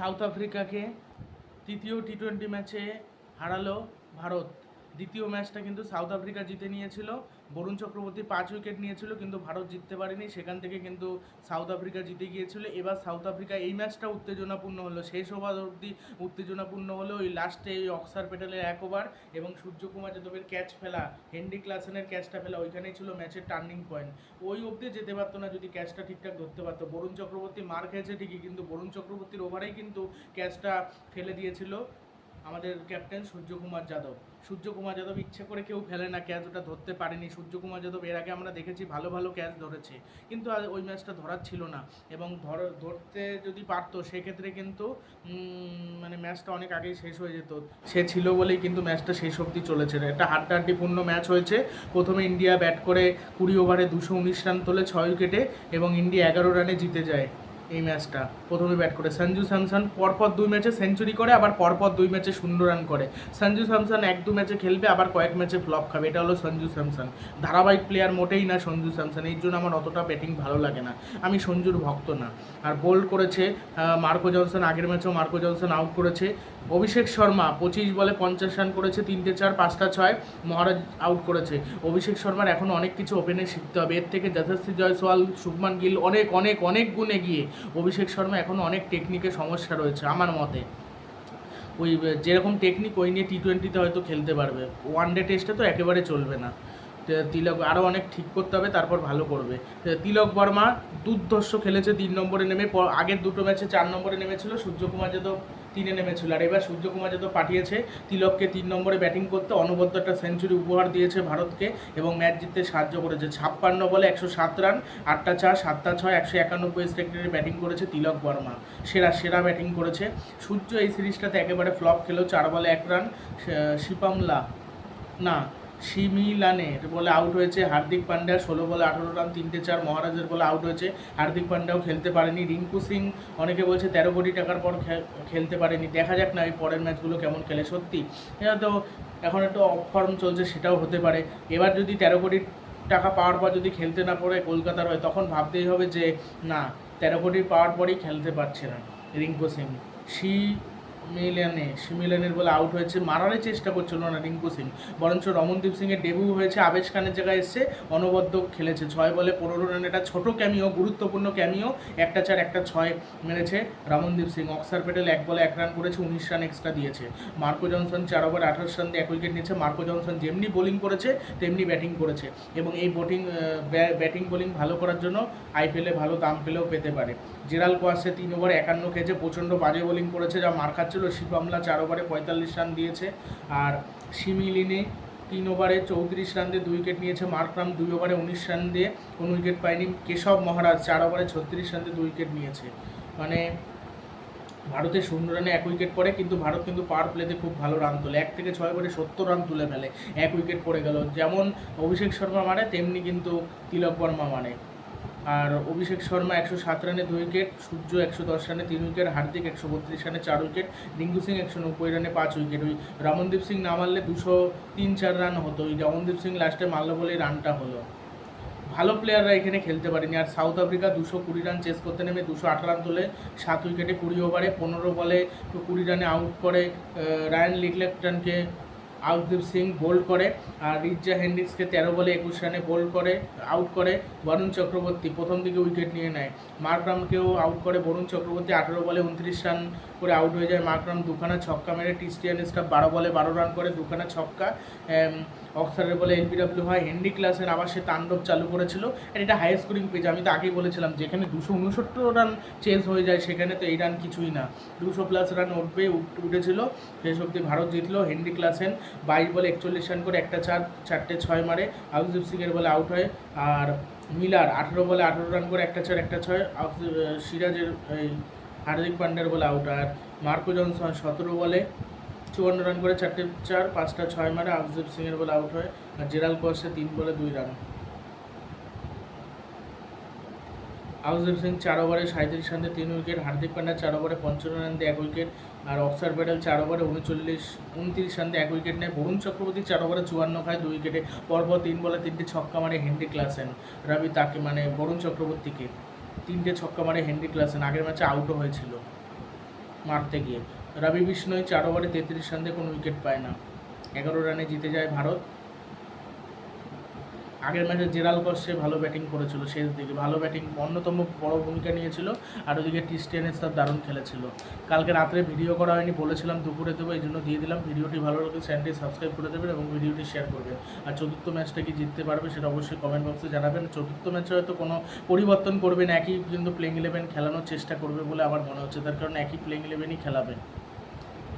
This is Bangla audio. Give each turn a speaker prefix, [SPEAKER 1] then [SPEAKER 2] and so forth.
[SPEAKER 1] সাউথ আফ্রিকাকে তৃতীয় টি টোয়েন্টি ম্যাচে হারালো ভারত। দ্বিতীয় ম্যাচটা কিন্তু সাউথ আফ্রিকা জিতে নিয়েছিল। বরুণ চক্রবর্তী পাঁচ উইকেট নিয়েছিল, কিন্তু ভারত জিততে পারেনি। সেখান থেকে কিন্তু সাউথ আফ্রিকা জিতে গিয়েছিল। এবার সাউথ আফ্রিকা এই ম্যাচটা উত্তেজনাপূর্ণ হলো। শেষ ওভার অবধি উত্তেজনাপূর্ণ হলো ওই লাস্টে এই অক্সার প্যাটেলের এক ওভার এবং সূর্যকুমার যাদবের ক্যাচ ফেলা, হেনরি ক্লাসেনের ক্যাচটা ফেলা, ওইখানেই ছিল ম্যাচের টার্নিং পয়েন্ট ওই অবধি যেতে পারতো না যদি ক্যাচটা ঠিকঠাক ধরতে পারতো। বরুণ চক্রবর্তী মার খেয়েছে ঠিকই, কিন্তু বরুণ চক্রবর্তীর ওভারেই কিন্তু ক্যাচটা ফেলে দিয়েছিল। আমাদের ক্যাপ্টেন সূর্যকুমার যাদব। সূর্যকুমার যাদব ইচ্ছে করে কেউ ফেলে না, ক্যাচ ওটা ধরতে পারেনি। সূর্যকুমার যাদব এর আগে আমরা দেখেছি ভালো ভালো ক্যাচ ধরেছে। কিন্তু ওই ম্যাচটা ধরার ছিল না এবং ধর, ধরতে যদি পারতো, সেক্ষেত্রে কিন্তু মানে ম্যাচটা অনেক আগেই শেষ হয়ে যেত। সে ছিল বলেই কিন্তু ম্যাচটা শেষ অবধি চলেছে। একটা হাড্ডাহাড্ডিপূর্ণ ম্যাচ হয়েছে। প্রথমে ইন্ডিয়া ব্যাট করে কুড়ি ওভারে দুশো উনিশ রান তোলে ছয় উইকেটে এবং ইন্ডিয়া এগারো রানে জিতে যায়। এই ম্যাচটা প্রথমে ব্যাট করে সঞ্জু স্যামসন, পরপর দুই ম্যাচে সেঞ্চুরি করে, আবার পরপর দুই ম্যাচে শূন্য রান করে। সঞ্জু স্যামসন এক দু ম্যাচে খেলবে, আবার কয়েক ম্যাচে ফ্লপ খাবে। এটা হলো সঞ্জু স্যামসন। ধারাবাহিক প্লেয়ার মোটেই না সঞ্জু স্যামসন। এই জন্য আমার অতটা ব্যাটিং ভালো লাগে না। আমি সঞ্জুর ভক্ত না। আর বোল্ড করেছে মার্কো জনসন, আগের ম্যাচেও মার্কো জনসন আউট করেছে। অভিষেক শর্মা পঁচিশ বলে পঞ্চাশ রান করেছে, তিনটে চার, পাঁচটা ছয়, মহারাজ আউট করেছে। অভিষেক শর্মার এখন অনেক কিছু ওপেনে শিখতে হবে। এর থেকে যথাশ্রী জয়সওয়াল শুভমান গিল, অনেক অনেক অনেক গুণে গিয়ে অভিষেক শর্মা এখন অনেক টেকনিকে সমস্যা রয়েছে, আমার মতে। ওই যেরকম টেকনিক ওই নিয়ে টি টোয়েন্টিতে হয়তো খেলতে পারবে। ওয়ান ডে টেস্টে তো একেবারে চলবে না। তিলক আরও অনেক ঠিক করতে হবে, তারপর ভালো করবে। তিলক বর্মা দুর্ধর্ষ খেলেছে তিন নম্বরে নেমে আগের দুটো ম্যাচে চার নম্বরে নেমেছিল সূর্যকুমার যাদব। তিনে নেমেছিল। আর এবার সূর্যকুমার যাদব পাঠিয়েছে তিলককে তিন নম্বরে ব্যাটিং করতে। অনবদ্য একটা সেঞ্চুরি উপহার দিয়েছে ভারতকে এবং ম্যাচ জিততে সাহায্য করেছে। ছাপ্পান্ন বলে একশো সাত রান, আটটা চার, সাতটা ছয়, একশো একানব্বই সেক্টরে ব্যাটিং করেছে তিলক বর্মা। সেরা সেরা ব্যাটিং করেছে। সূর্য এই সিরিজটাতে একেবারে ফ্লপ খেলো চার বলে এক রান। শিপামলা না সিমিলানের বলে আউট হয়েছে, হার্দিক পান্ডিয়া ষোলো বলে আঠারো রান, তিনটে চার মহারাজের বলে আউট হয়েছে। হার্দিক পান্ডিয়াও খেলতে পারেনি। রিঙ্কু সিং অনেকে বলছে তেরো কোটি টাকার পর খেলতে পারেনি। দেখা যাক না এই পরের ম্যাচগুলো কেমন খেলে সত্যি। এটা তো এখন একটু অফ ফর্ম চলছে, সেটাও হতে পারে। এবার যদি তেরো কোটি টাকা পাওয়ার পর যদি খেলতে না পারে কলকাতার হয়, তখন ভাবতেই হবে যে, না, তেরো কোটি পাওয়ার পরই খেলতে পারছে না রিঙ্কু সিং। সি মিলানে, সিমিলানের বলে আউট হয়েছে, মারারই চেষ্টা করছিল না রিঙ্কু সিং। বরঞ্চ রমনদীপ সিংয়ের ডেবিউ হয়েছে, আবেশ খানের জায়গায় এসছে, অনবদ্য খেলেছে। ছয় বলে পনেরো রান এটা ছোট ক্যামিও গুরুত্বপূর্ণ ক্যামিও একটা চার, একটা ছয় মেরেছে রমনদীপ সিং। অক্সার প্যাটেল এক বলে এক রান করেছে, উনিশ রান এক্সট্রা দিয়েছে। মার্কো জনসন চার ওভার আঠাশ রান দিয়ে এক উইকেট নিয়েছে। মার্কো জনসন যেমনি বোলিং করেছে, তেমনি ব্যাটিং করেছে। এবং এই বোটিং ব্যাটিং বোলিং ভালো করার জন্য আইপিএলে ভালো দাম পেলেও পেতে পারে। জেরাল কোয়াসে তিন ওভার একান্ন খেয়েছে, প্রচণ্ড বাজে বোলিং করেছে, যা মার খাচ্ছিল শিবামলা চার ওভারে পঁয়তাল্লিশ রান দিয়েছে। আর সিমিলিনে তিন ওভারে চৌত্রিশ রান দিয়ে দুই উইকেট নিয়েছে। মার্করাম দুই ওভারে উনিশ রান দিয়ে কোনো উইকেট পায়নি। কেশব মহারাজ চার ওভারে ছত্রিশ রান দিয়ে দুই উইকেট নিয়েছে। মানে ভারতের শূন্য রানে এক উইকেট পড়ে, কিন্তু ভারত কিন্তু পাওয়ার প্লেতে খুব ভালো রান তোলে। এক থেকে ছয় করে সত্তর রান তুলে ফেলে। এক উইকেট পড়ে গেল। যেমন অভিষেক শর্মা মারে, তেমনি কিন্তু তিলক বর্মা মারে। আর অভিষেক শর্মা একশো সাত রানে দুই উইকেট, সূর্য একশো দশ রানে তিন উইকেট, হার্দিক একশো বত্রিশ রানে চার উইকেট, রিঙ্কু সিং একশো নব্বই রানে পাঁচ উইকেট। ওই রমনদীপ সিং না মারলে দুশো তিন চার রান হতো। ওই রমনদীপ সিং লাস্টে মারলো বলেই রানটা হলো। ভালো প্লেয়াররা এখানে খেলতে পারেনি। আর সাউথ আফ্রিকা দুশো কুড়ি রান চেস করতে নেমে দুশো আট রান তোলে, সাত উইকেটে কুড়ি ওভারে পনেরো বলে কুড়ি রানে আউট করে রায়ান লিগলেকটনকে আউটদীপ সিং বোল্ড করে, আর রিজ্জা হেন্ডিক্সকে তেরো বলে একুশ রানে বোল্ড করে আউট করে বরুণ চক্রবর্তী, প্রথম দিকে উইকেট নিয়ে নেয়। মার্করামকেও আউট করে বরুণ চক্রবর্তী, আঠেরো বলে উনত্রিশ রান করে আউট হয়ে যায়। মার্করাম দুখানা ছক্কা মেরে টিস্টিয়ান স্টাফ বারো বলে বারো রান করে দুখানা ছক্কা অক্সারের বলে এলবিডব্লিউ হয়। হেনরি ক্লাসের আবার সে তাণ্ডব চালু করেছিল। আর এটা হাই স্কোরিং পেজ আমি তো আগেই বলেছিলাম, যেখানে দুশো উনসত্তর রান চেঞ্জ হয়ে যায়, সেখানে তো এই রান কিছুই না। দুশো প্লাস রান উঠবে, উঠ- উঠেছিল। শেষ অব্দি ভারত জিতলো। হেনরি ক্লাসেন বাইশ বলে একচল্লিশ রান করে একটা চার, চারটে ছয় মারে। আউসদীপ সিংয়ের বলে আউট হয়। আর মিলার আঠেরো বলে আঠেরো রান করে একটা চার, একটা ছয়। সিরাজের হার্দিক পান্ডের বলে আউট আর মার্কো জনসন সতেরো বলে চুয়ান্ন রান করে চারটে চার, পাঁচটা ছয় মারে। আফজেব সিংয়ের বলে আউট হয়। আর জেরাল কোয়াসে তিন বলে দুই রান। আউজেব সিং চার ওভারে সাঁত্রিশ রান তিন উইকেট। হার্দিক পান্ডা চার ওভারে পঞ্চান্ন রান দিয়ে এক উইকেট। আর অক্সার প্যাটেল চার ওভারে উনচল্লিশ, উনত্রিশ রান এক উইকেট নেয়। বরুণ চক্রবর্তী চার ওভারে চুয়ান্ন খায়, দুই উইকেটে পরপর তিন বলে তিনটে ছক্কা মারে হেনরি ক্লাসেন। রবি তাকে মানে বরুণ চক্রবর্তীকে তিনটে ছক্কা মারে হেনরি ক্লাসেন। আগের ম্যাচে আউটও হয়েছিল মারতে গিয়ে। রবি বিষ্ণয় চার ওভারে তেত্রিশ রান কোনো উইকেট পায় না। এগারো রানে জিতে যায় ভারত। আগের ম্যাচে জেরাল সে ভালো ব্যাটিং করেছিল শেষ দিকে। ভালো ব্যাটিং, অন্যতম বড় ভূমিকা নিয়েছিল আর ওদিকে টিস্টেনেস তার দারুণ খেলেছিল। কালকে রাত্রে ভিডিও করা হয়নি, বলেছিলাম দুপুরে দেবো, এই জন্য দিয়ে দিলাম। ভিডিওটি ভালো লাগলে চ্যানেলটি সাবস্ক্রাইব করে দেবেন এবং ভিডিওটি শেয়ার করবেন। আর চতুর্থ ম্যাচটা কি জিততে পারবে সেটা অবশ্যই কমেন্ট বক্সে জানাবেন। চতুর্থ ম্যাচে হয়তো কোনো পরিবর্তন করবেন একই কিন্তু প্লেইং ইলেভেন খেলানোর চেষ্টা করবে বলে আমার মনে হচ্ছে। তার কারণ একই প্লেইং ইলেভেনই খেলাবে।